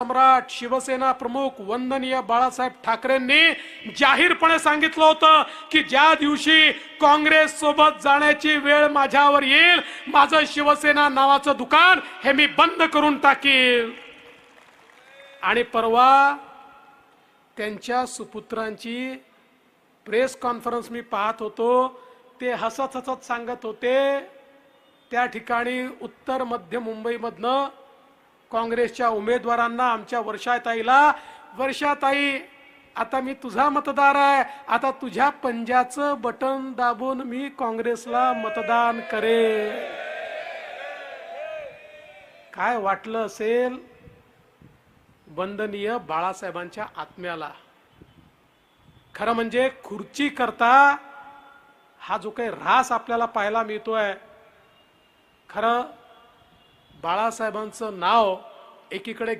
सम्राट शिवसेना प्रमुख वंदनीय बाळासाहेब ठाकरेंनी जाहीरपणे सांगितलं होतं की ज्या दिवशी काँग्रेस सोबत जाण्याची वेळ माझ्यावर येईल माझं शिवसेना नावाचं दुकान हे मी बंद करून टाकील. आणि परवा त्यांच्या सुपुत्रांची प्रेस कॉन्फरन्स मी पाहत होतो ते हसत हसत सांगत होते त्या ठिकाणी उत्तर मध्य मुंबईमधनं काँग्रेसच्या उमेदवारांना आमच्या वर्षाताईला वर्षाताई आता मी तुझा मतदार आहे. आता तुझ्या पंजाचं बटन दाबून मी काँग्रेसला मतदान करे काय वाटलं असेल? वंदनीय बाळासाहेबांच्या आत्म्याला. खरं म्हणजे खुर्ची करता हा जो काही रास आपल्याला पाहायला मिळतोय खरं बाळासाहेबांचं नाव एकीकडे